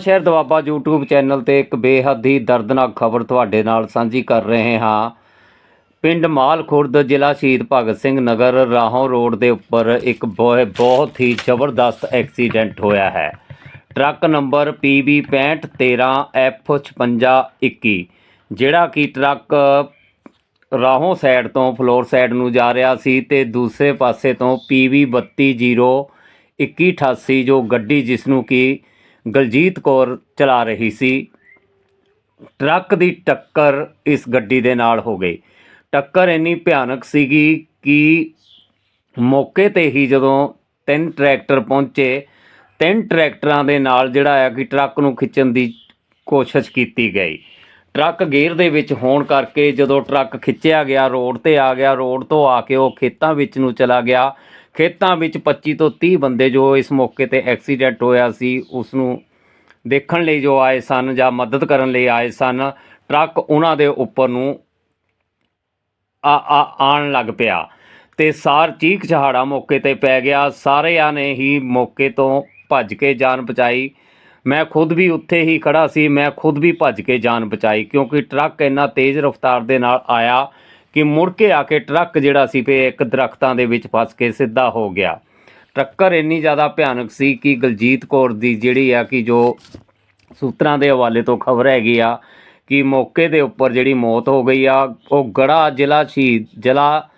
ਸ਼ਹਿਰ Doaba YouTube channel ਤੇ ਇੱਕ ਬੇਹੱਦ ਹੀ ਦਰਦਨਾਕ ਖਬਰ ਤੁਹਾਡੇ ਨਾਲ ਸਾਂਝੀ ਕਰ ਰਹੇ ਹਾਂ। ਪਿੰਡ ਮਾਲ ਖੁਰਦ ਜ਼ਿਲ੍ਹਾ ਸ਼ਹੀਦ ਭਗਤ ਸਿੰਘ ਨਗਰ ਰਾਹੋਂ ਰੋਡ ਦੇ ਉੱਪਰ ਇੱਕ ਬਹੁ- ਬਹੁਤ ਹੀ ਜ਼ਬਰਦਸਤ ਐਕਸੀਡੈਂਟ ਹੋਇਆ ਹੈ। ਟਰੱਕ ਨੰਬਰ PB 6513F5621 ਜਿਹੜਾ ਕਿ ਟਰੱਕ ਰਾਹੋਂ ਸਾਈਡ ਤੋਂ ਫਲੋਰ ਸਾਈਡ ਨੂੰ ਜਾ ਰਿਹਾ ਸੀ ਤੇ ਦੂਸਰੇ ਪਾਸੇ ਤੋਂ PB 320188 ਜੋ ਗੱਡੀ ਜਿਸ ਨੂੰ ਕਿ ਗਲਜੀਤ ਕੌਰ ਚਲਾ ਰਹੀ ਸੀ। ਟਰੱਕ ਦੀ ਟੱਕਰ ਇਸ ਗੱਡੀ ਦੇ ਨਾਲ ਹੋ ਗਈ। ਟੱਕਰ ਇੰਨੀ ਭਿਆਨਕ ਸੀਗੀ ਕਿ ਮੌਕੇ ਤੇ ਹੀ ਜਦੋਂ ਤਿੰਨ ਟਰੈਕਟਰ ਪਹੁੰਚੇ, ਤਿੰਨ ਟਰੈਕਟਰਾਂ ਦੇ ਨਾਲ ਜਿਹੜਾ ਆ ਕਿ ਟਰੱਕ ਨੂੰ ਖਿੱਚਣ ਦੀ ਕੋਸ਼ਿਸ਼ ਕੀਤੀ ਗਈ। ਟਰੱਕ ਗੇਅਰ ਦੇ ਵਿੱਚ ਹੋਣ ਕਰਕੇ ਜਦੋਂ ਟਰੱਕ ਖਿੱਚਿਆ ਗਿਆ, ਰੋਡ ਤੇ ਆ ਗਿਆ, ਰੋਡ ਤੋਂ ਆ ਕੇ ਉਹ ਖੇਤਾਂ ਵਿੱਚ ਨੂੰ ਚਲਾ ਗਿਆ। ਖੇਤਾਂ ਵਿੱਚ 25 ਤੋਂ 30 ਬੰਦੇ ਜੋ ਇਸ ਮੌਕੇ ਤੇ ਐਕਸੀਡੈਂਟ ਹੋਇਆ ਸੀ ਉਸ ਨੂੰ ਦੇਖਣ ਲਈ ਜੋ ਆਏ ਸਨ ਜਾਂ ਮਦਦ ਕਰਨ ਲਈ ਆਏ ਸਨ, ਟਰੱਕ ਉਹਨਾਂ ਦੇ ਉੱਪਰ ਨੂੰ ਆ ਆ ਆਣ ਲੱਗ ਪਿਆ ਤੇ ਸਾਰ ਚੀਕ ਚਹਾੜਾ ਮੌਕੇ ਤੇ ਪੈ ਗਿਆ। ਸਾਰਿਆਂ ਨੇ ਹੀ ਮੌਕੇ ਤੋਂ ਭੱਜ ਕੇ ਜਾਨ ਬਚਾਈ। ਮੈਂ ਖੁਦ ਵੀ ਉੱਥੇ ਹੀ ਖੜਾ ਸੀ, ਮੈਂ ਖੁਦ ਵੀ ਭੱਜ ਕੇ ਜਾਨ ਬਚਾਈ ਕਿਉਂਕਿ ਟਰੱਕ ਇੰਨਾ ਤੇਜ਼ ਰਫ਼ਤਾਰ ਦੇ ਨਾਲ ਆਇਆ ਕਿ ਮੁੜ ਕੇ ਆ ਕੇ ਟਰੱਕ ਜਿਹੜਾ ਸੀ ਪੇ ਇੱਕ ਦਰਖਤਾਂ ਦੇ ਵਿੱਚ ਫਸ ਕੇ ਸਿੱਧਾ ਹੋ ਗਿਆ। ਟੱਕਰ ਇੰਨੀ ਜ਼ਿਆਦਾ ਭਿਆਨਕ ਸੀ ਕਿ ਗਲਜੀਤ ਕੌਰ ਦੀ ਜਿਹੜੀ ਆ ਕਿ ਜੋ ਸੂਤਰਾਂ ਦੇ ਹਵਾਲੇ ਤੋਂ ਖਬਰ ਹੈਗੀ ਆ ਕਿ ਮੌਕੇ ਦੇ ਉੱਪਰ ਜਿਹੜੀ ਮੌਤ ਹੋ ਗਈ ਆ, ਉਹ ਗੜਾ ਜ਼ਿਲ੍ਹਾ ਸ਼ਹੀਦ, ਜ਼ਿਲ੍ਹਾ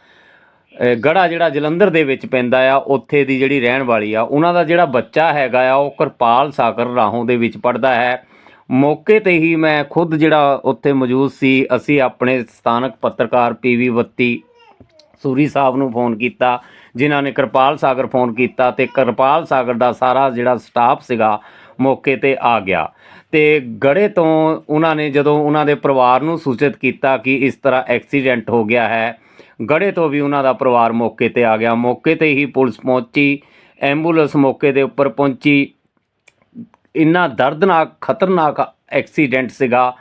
ਗੜਾ ਜਿਹੜਾ ਜਲੰਧਰ ਦੇ ਵਿੱਚ ਪੈਂਦਾ ਆ, ਉੱਥੇ ਦੀ ਜਿਹੜੀ ਰਹਿਣ ਵਾਲੀ ਆ, ਉਹਨਾਂ ਦਾ ਜਿਹੜਾ ਬੱਚਾ ਹੈਗਾ ਆ, ਉਹ ਕਿਰਪਾਲ ਸਾਗਰ ਰਾਹੋਂ ਦੇ ਵਿੱਚ ਪੜਦਾ ਹੈ। ਮੌਕੇ ਤੇ ਹੀ ਮੈਂ ਖੁਦ ਜਿਹੜਾ ਉੱਥੇ ਮੌਜੂਦ ਸੀ, ਅਸੀਂ ਆਪਣੇ ਸਥਾਨਕ ਪੱਤਰਕਾਰ ਪੀਵੀ 32 ਸੂਰੀ ਸਾਹਿਬ ਨੂੰ ਫੋਨ ਕੀਤਾ, ਜਿਨ੍ਹਾਂ ਨੇ ਕਿਰਪਾਲ ਸਾਗਰ ਫੋਨ ਕੀਤਾ ਤੇ ਕਿਰਪਾਲ ਸਾਗਰ ਦਾ ਸਾਰਾ ਜਿਹੜਾ ਸਟਾਫ ਸੀਗਾ ਮੌਕੇ ਤੇ ਆ ਗਿਆ। ਤੇ ਗੜੇ ਤੋਂ ਉਹਨਾਂ ਨੇ ਜਦੋਂ ਉਹਨਾਂ ਦੇ ਪਰਿਵਾਰ ਨੂੰ ਸੂਚਿਤ ਕੀਤਾ ਕਿ ਇਸ ਤਰ੍ਹਾਂ ਐਕਸੀਡੈਂਟ ਹੋ ਗਿਆ ਹੈ, ਗੜੇ ਤੋਂ ਵੀ ਉਹਨਾਂ ਦਾ ਪਰਿਵਾਰ ਮੌਕੇ ਤੇ ਆ ਗਿਆ। ਮੌਕੇ ਤੇ ਹੀ ਪੁਲਿਸ ਪਹੁੰਚੀ, ਐਂਬੂਲੈਂਸ ਮੌਕੇ ਦੇ ਉੱਪਰ ਪਹੁੰਚੀ ਇੰਨਾ ਦਰਦਨਾਕ, ਖਤਰਨਾਕ ਐਕਸੀਡੈਂਟ ਸੀਗਾ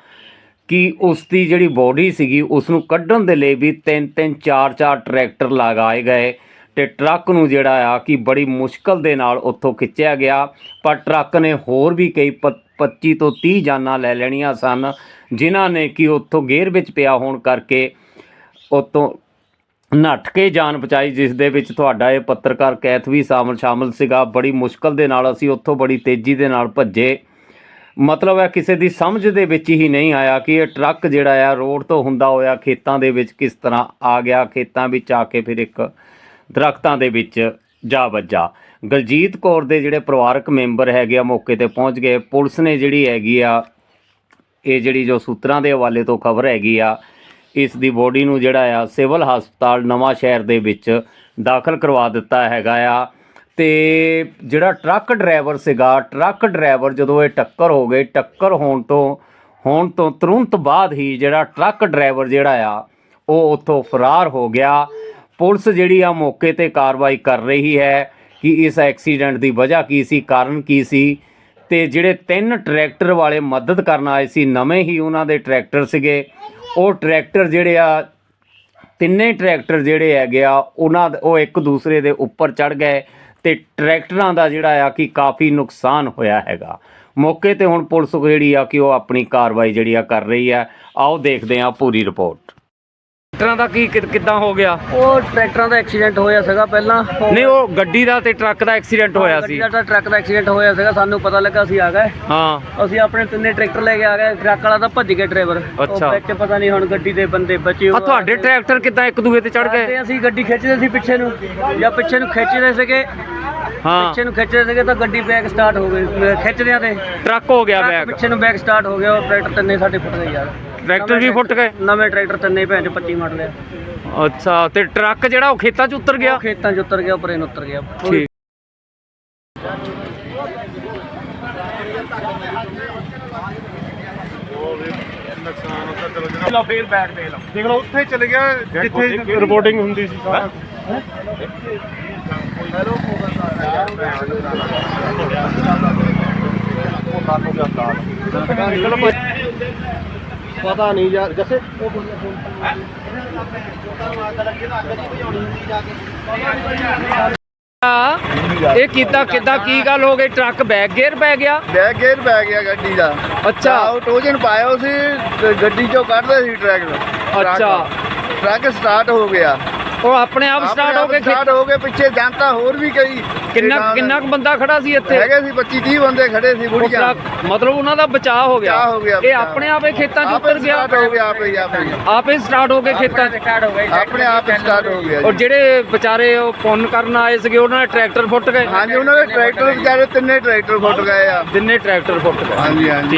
ਕਿ ਉਸ ਦੀ ਜਿਹੜੀ ਬੋਡੀ ਸੀਗੀ ਉਸ ਨੂੰ ਕੱਢਣ ਦੇ ਲਈ ਵੀ ਤਿੰਨ ਤਿੰਨ, ਚਾਰ ਚਾਰ ਟਰੈਕਟਰ ਲਗਾਏ ਗਏ ਤੇ ਟਰੱਕ ਨੂੰ ਜਿਹੜਾ ਆ ਕਿ ਬੜੀ ਮੁਸ਼ਕਲ ਦੇ ਨਾਲ ਉੱਥੋਂ ਖਿੱਚਿਆ ਗਿਆ। ਪਰ ਟਰੱਕ ਨੇ ਹੋਰ ਵੀ ਕਈ ਪ- 25 ਤੋਂ 30 ਜਾਨਾਂ ਲੈ ਲੈਣੀਆਂ ਸਨ, ਜਿਨ੍ਹਾਂ ਨੇ ਕਿ ਉੱਥੋਂ ਗੇਅਰ ਵਿੱਚ ਪਿਆ ਹੋਣ ਕਰਕੇ ਉਤੋਂ ਨੱਠ ਕੇ ਜਾਨ ਬਚਾਈ, ਜਿਸ ਦੇ ਵਿੱਚ ਤੁਹਾਡਾ ਇਹ ਪੱਤਰਕਾਰ ਕੈਥ ਵੀ ਸ਼ਾਮਲ ਸ਼ਾਮਲ ਸੀਗਾ। ਬੜੀ ਮੁਸ਼ਕਲ ਦੇ ਨਾਲ ਅਸੀਂ ਉੱਥੋਂ ਬੜੀ ਤੇਜ਼ੀ ਦੇ ਨਾਲ ਭੱਜੇ। ਮਤਲਬ ਹੈ ਕਿਸੇ ਦੀ ਸਮਝ ਦੇ ਵਿੱਚ ਹੀ ਨਹੀਂ ਆਇਆ ਕਿ ਇਹ ਟਰੱਕ ਜਿਹੜਾ ਆ, ਰੋਡ ਤੋਂ ਹੁੰਦਾ ਹੋਇਆ ਖੇਤਾਂ ਦੇ ਵਿੱਚ ਕਿਸ ਤਰ੍ਹਾਂ ਆ ਗਿਆ। ਖੇਤਾਂ ਵਿੱਚ ਆ ਕੇ ਫਿਰ ਇੱਕ ਦਰਖਤਾਂ ਦੇ ਵਿੱਚ ਜਾ ਵੱਜਾ। ਗਲਜੀਤ ਕੌਰ ਦੇ ਜਿਹੜੇ ਪਰਿਵਾਰਕ ਮੈਂਬਰ ਹੈਗੇ ਆ, ਮੌਕੇ ਤੇ ਪਹੁੰਚ ਗਏ। ਪੁਲਿਸ ਨੇ ਜਿਹੜੀ ਹੈਗੀ ਆ, ਇਹ ਜਿਹੜੀ ਜੋ ਸੂਤਰਾਂ ਦੇ ਹਵਾਲੇ ਤੋਂ ਖਬਰ ਹੈਗੀ ਆ ਇਸ ਦੀ ਬੋਡੀ ਨੂੰ ਜਿਹੜਾ ਆ ਸਿਵਲ ਹਸਪਤਾਲ ਨਵਾਂ ਸ਼ਹਿਰ ਦੇ ਵਿੱਚ ਦਾਖਲ ਕਰਵਾ ਦਿੱਤਾ ਹੈਗਾ ਆ। ਤੇ ਜਿਹੜਾ ਟਰੱਕ ਡਰਾਈਵਰ ਸੀਗਾ, ਟਰੱਕ ਡਰਾਈਵਰ ਜਦੋਂ ਇਹ ਟੱਕਰ ਹੋ ਗਈ ਟੱਕਰ ਹੋਣ ਤੋਂ ਹੋਣ ਤੋਂ ਤੁਰੰਤ ਬਾਅਦ ਹੀ ਜਿਹੜਾ ਟਰੱਕ ਡਰਾਈਵਰ ਜਿਹੜਾ ਆ, ਉਹ ਉੱਥੋਂ ਫਰਾਰ ਹੋ ਗਿਆ। ਪੁਲਿਸ ਜਿਹੜੀ ਆ ਮੌਕੇ ਤੇ ਕਾਰਵਾਈ ਕਰ ਰਹੀ ਹੈ ਕਿ ਇਸ ਐਕਸੀਡੈਂਟ ਦੀ ਵਜ੍ਹਾ ਕੀ ਸੀ, ਕਾਰਨ ਕੀ ਸੀ। ਤੇ ਜਿਹੜੇ ਤਿੰਨ ਟਰੈਕਟਰ ਵਾਲੇ ਮਦਦ ਕਰਨ ਆਏ ਸੀ, ਨਵੇਂ ਹੀ ਉਹਨਾਂ ਦੇ ਟਰੈਕਟਰ ਸੀਗੇ। ਉਹ ਟਰੈਕਟਰ ਜਿਹੜੇ ਆ, ਤਿੰਨੇ ਟਰੈਕਟਰ ਜਿਹੜੇ ਹੈਗੇ ਆ, ਉਹਨਾਂ ਉਹ ਇੱਕ ਦੂਸਰੇ ਦੇ ਉੱਪਰ ਚੜ ਗਏ ਤੇ ਟਰੈਕਟਰਾਂ ਦਾ ਜਿਹੜਾ ਆ ਕਿ ਕਾਫੀ ਨੁਕਸਾਨ ਹੋਇਆ ਹੈਗਾ। ਮੌਕੇ ਤੇ ਹੁਣ ਪੁਲਿਸ ਜਿਹੜੀ ਆ ਕਿ ਉਹ ਆਪਣੀ ਕਾਰਵਾਈ ਜਿਹੜੀ ਆ ਕਰ ਰਹੀ ਆ। ਆਓ ਦੇਖਦੇ ਆ ਪੂਰੀ ਰਿਪੋਰਟ। ਟਰੈਕਟਰਾਂ ਦਾ ਕੀ ਕਿ- ਕਿੱਦਾਂ ਹੋ ਗਿਆ? ਉਹ ਟਰੈਕਟਰਾਂ ਦਾ ਐਕਸੀਡੈਂਟ ਹੋਇਆ ਸੀਗਾ ਪਹਿਲਾਂ। ਉਹ ਨਹੀਂ ਉਹ ਗੱਡੀ ਦਾ ਤੇ ਟਰੱਕ ਦਾ ਐਕਸੀਡੈਂਟ ਹੋਇਆ ਗੱਡੀ ਸੀ। ਦਾ ਤਾਂ ਟਰੱਕ ਦਾ ਐਕਸੀਡੈਂਟ ਹੋਇਆ ਸੀਗਾ ਸਾਨੂੰ ਪਤਾ ਲੱਗਾ ਅਸੀਂ ਆ ਗਏ। ਹਾਂ। ਅਸੀਂ ਆਪਣੇ ਤਿੰਨੇ ਟਰੈਕਟਰ ਲੈ ਕੇ ਆ ਗਏ ਟਰੱਕ ਵਾਲਾ ਤਾਂ ਭੱਜ ਗਿਆ ਡਰਾਈਵਰ। ਅੱਛਾ। ਵਿੱਚ ਪਤਾ ਨਹੀਂ ਹੁਣ ਗੱਡੀ ਦੇ ਬੰਦੇ ਬਚੇ ਆ ਹੋਏ ਤੁਹਾਡੇ ਟਰੈਕਟਰ ਕਿੱਦਾਂ ਇੱਕ ਦੂਏ ਤੇ ਚੜ ਗਏ? ਤੇ ਅਸੀਂ ਗੱਡੀ ਖਿੱਚਦੇ ਸੀ ਪਿੱਛੇ ਨੂੰ ਜਾਂ ਪਿੱਛੇ ਨੂੰ ਖਿੱਚਦੇ ਸੀਗੇ। ਹਾਂ। ਪਿੱਛੇ ਨੂੰ ਖਿੱਚਦੇ ਸੀਗੇ ਤਾਂ ਗੱਡੀ ਬੈਕ ਸਟਾਰਟ ਹੋ ਗਈ ਖਿੱਚਦਿਆਂ ਤੇ। ਟਰੱਕ ਹੋ ਗਿਆ ਟਰੱਕ ਬੈਕ। ਪਿੱਛੇ ਨੂੰ ਬੈਕ ਸਟਾਰਟ ਹੋ ਗਿਆ ਉਹ ਟਰੈਕਟਰ ਤਿੰਨੇ ਸਾਡੇ ਫੁੱਟ ਗਏ ਯਾਰ। ਟਰੈਕਟਰ ਵੀ ਫੁੱਟ ਗਏ? ਨਵੇਂ ਟਰੈਕਟਰ ਤਿੰਨੇ ਭੈਣ ਚ 25 ਮਾਡਲ ਆ। ਅੱਛਾ ਤੇ ਟਰੱਕ ਜਿਹੜਾ ਉਹ ਖੇਤਾਂ 'ਚ ਉਤਰ ਗਿਆ? ਉਹ ਖੇਤਾਂ 'ਚ ਉਤਰ ਗਿਆ ਉੱਪਰੇ ਨੂੰ ਉਤਰ ਗਿਆ। ਠੀਕ। ਲਓ ਫੇਰ ਬੈਕ ਦੇ ਲਓ। ਦੇਖ ਲਓ ਉੱਥੇ ਚਲੇ ਗਿਆ ਜਿੱਥੇ ਰਿਪੋਰਟਿੰਗ ਹੁੰਦੀ ਸੀ ਸਾਰਾ। ਪਤਾ ਨਹੀਂ ਯਾਰ ਜੱਸੇ। ਇਹ ਕੀਤਾ ਕਿੱਦਾਂ ਕੀ ਗੱਲ ਹੋ ਗਈ? ਟਰੱਕ ਬੈਕ ਗੇਅਰ ਪੈ ਗਿਆ? ਬੈਕ ਗੇਅਰ ਪੈ ਗਿਆ ਗੱਡੀ ਦਾ। ਅੱਛਾ। ਉਹ ਟੋਜਨ ਪਾਇਆ ਸੀ ਤੇ ਗੱਡੀ ਚੋਂ ਕੱਢਦੇ ਸੀ ਟਰੈਕ ਅੱਛਾ। ਟਰੱਕ ਸਟਾਰਟ ਹੋ ਗਿਆ। ਉਹ ਆਪਣੇ ਆਪ ਸਟਾਰਟ ਹੋ ਕੇ ਸਟਾਰਟ ਹੋ ਕੇ ਪਿੱਛੇ ਜਨਤਾ ਹੋਰ ਵੀ ਕਈ ਕਿੰਨਾ ਕਿੰਨਾ ਕੁ ਬੰਦਾ ਖੜਾ ਸੀ ਇੱਥੇ? ਹੈਗੇ ਸੀ 25 30 ਬੰਦੇ ਖੜੇ ਸੀ ਬੁੜੀਆਂ। ਮਤਲਬ ਉਹਨਾਂ ਦਾ ਬਚਾਅ ਹੋ ਗਿਆ। ਬਚਾਅ ਹੋ ਗਿਆ, ਇਹ ਬਚਾਅ। ਆਪਣੇ ਆਪ ਇਹ ਖੇਤਾਂ 'ਚ ਉਤਰ ਗਿਆ। ਹੋ ਗਿਆ ਆਪੇ ਹੀ ਆਪੇ ਹੀ। ਆਪੇ ਸਟਾਰਟ ਹੋ ਖੇਤਾਂ 'ਚ। ਆਪਣੇ ਆਪ ਸਟਾਰਟ ਹੋ ਗਿਆ ਔਰ ਜੀ। ਜਿਹੜੇ ਵਿਚਾਰੇ ਉਹ ਪੁੰਨ ਕਰਨ ਆਏ ਸੀਗੇ ਉਹਨਾਂ ਦੇ ਟਰੈਕਟਰ ਫੁੱਟ ਗਏ। ਹਾਂਜੀ ਉਹਨਾਂ ਦੇ ਟਰੈਕਟਰ ਵਿਚਾਰੇ ਤਿੰਨੇ ਟਰੈਕਟਰ ਫੁੱਟ ਗਏ ਆ। ਦਿਨੇ ਟਰੈਕਟਰ ਫੁੱਟ ਗਏ। ਹਾਂਜੀ ਹਾਂਜੀ।